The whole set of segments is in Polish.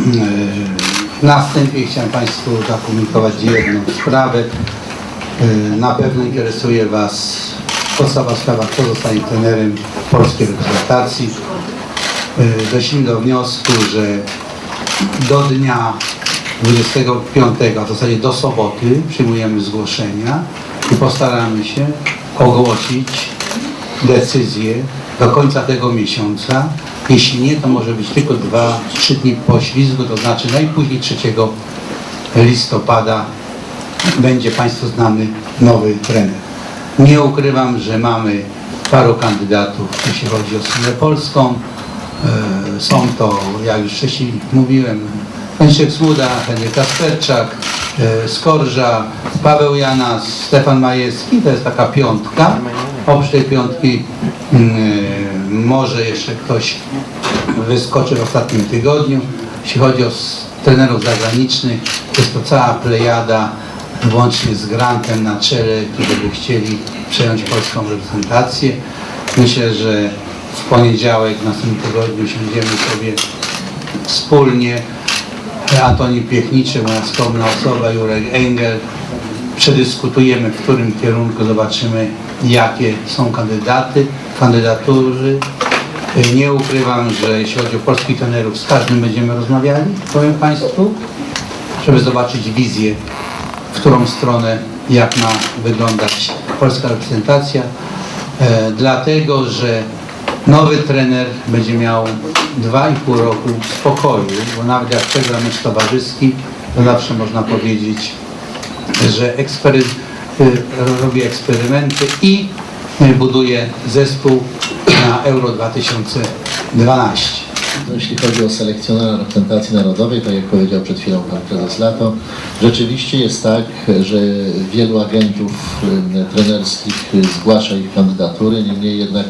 E, Na wstępie chciałem Państwu zakomunikować jedną sprawę. E, Na pewno interesuje Was podstawa sprawa, kto zostanie trenerem polskiej reprezentacji. E, Doszliśmy do wniosku, że do dnia 25, a w zasadzie do soboty przyjmujemy zgłoszenia i postaramy się ogłosić decyzję do końca tego miesiąca. Jeśli nie, to może być tylko 2-3 dni po ślizgu, to znaczy najpóźniej 3 listopada będzie Państwu znany nowy trener. Nie ukrywam, że mamy paru kandydatów, jeśli chodzi o stronę polską. E, Są to, jak już wcześniej mówiłem, Henryk Smuda, Henryk Kasperczak, e, Skorża, Paweł Janas, Stefan Majewski. To jest taka piątka. Oprócz tej piątki mm, może jeszcze ktoś wyskoczy w ostatnim tygodniu. Jeśli chodzi o trenerów zagranicznych, jest to cała plejada, włącznie z Grantem na czele, którzy by chcieli przejąć polską reprezentację. Myślę, że w poniedziałek, w następnym tygodniu siądziemy sobie wspólnie. Antoni Piechniczy, moja skromna osoba, Jurek Engel. Przedyskutujemy, w którym kierunku zobaczymy, jakie są kandydaty, kandydatury. Nie ukrywam, że jeśli chodzi o polskich trenerów, z każdym będziemy rozmawiali, powiem Państwu, żeby zobaczyć wizję, w którą stronę, jak ma wyglądać polska reprezentacja. E, dlatego, że nowy trener będzie miał 2,5 roku spokoju, bo nawet jak przegra mecz towarzyski, to zawsze można powiedzieć, że ekspery, y, robi eksperymenty i y, buduje zespół na Euro 2012. No, Jeśli chodzi o selekcjonera reprezentacji narodowej, tak jak powiedział przed chwilą pan prezes Lato, rzeczywiście jest tak, że wielu agentów em, trenerskich zgłasza ich kandydatury, niemniej jednak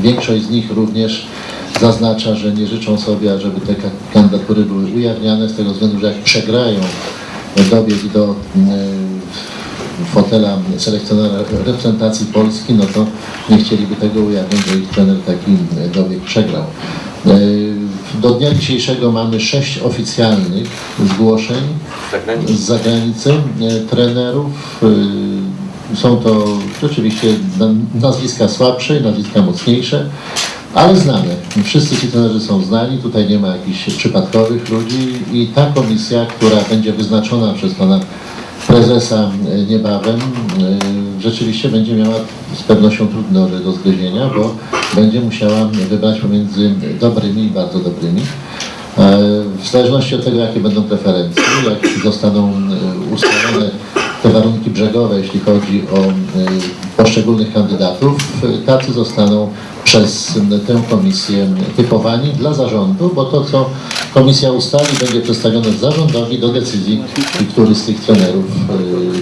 większość z nich również zaznacza, że nie życzą sobie, ażeby te ka- kandydatury były ujawniane z tego względu, że jak przegrają dobieg do em, fotela selekcjonera reprezentacji Polski, no to nie chcieliby tego ujawnić, że ich trener taki dobieg przegrał. E, Do dnia dzisiejszego mamy sześć oficjalnych zgłoszeń z zagranicy e, trenerów. E, Są to rzeczywiście na- nazwiska słabsze i nazwiska mocniejsze, ale znane. Wszyscy ci trenerzy są znani, tutaj nie ma jakichś przypadkowych ludzi i ta komisja, która będzie wyznaczona przez pana prezesa e, niebawem e, rzeczywiście będzie miała z pewnością trudnoże do zgryzienia, bo będzie musiała wybrać pomiędzy dobrymi i bardzo dobrymi. E, W zależności od tego, jakie będą preferencje, jak zostaną ustalone te warunki brzegowe, jeśli chodzi o poszczególnych kandydatów, tacy zostaną przez tę komisję typowani dla zarządu, bo to, co komisja ustali, będzie przedstawione zarządowi do decyzji, który z tych trenerów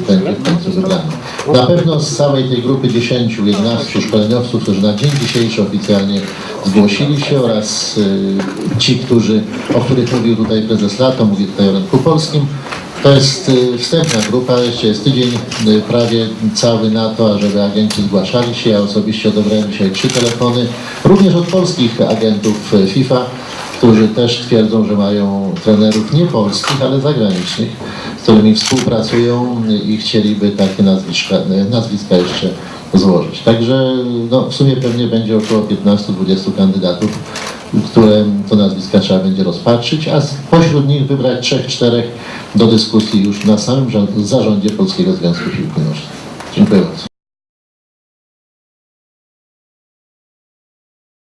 e, będzie w końcu wybrany. Na pewno z całej tej grupy 10-11 szkoleniowców, którzy na dzień dzisiejszy oficjalnie zgłosili się oraz e, ci, którzy, o których mówił tutaj prezes Lato, mówię tutaj o rynku polskim, to jest y, wstępna grupa, jeszcze jest tydzień y, prawie cały na to, ażeby agenci zgłaszali się. Ja osobiście odebrałem dzisiaj trzy telefony, również od polskich agentów y, FIFA, którzy też twierdzą, że mają trenerów nie polskich, ale zagranicznych, z którymi współpracują i chcieliby takie nazwiska, nazwiska jeszcze złożyć. Także no, w sumie pewnie będzie około 15-20 kandydatów które to nazwiska trzeba będzie rozpatrzyć, a spośród nich wybrać trzech, czterech do dyskusji już na samym zarządzie Polskiego Związku Piłki Nożnej. Dziękuję bardzo.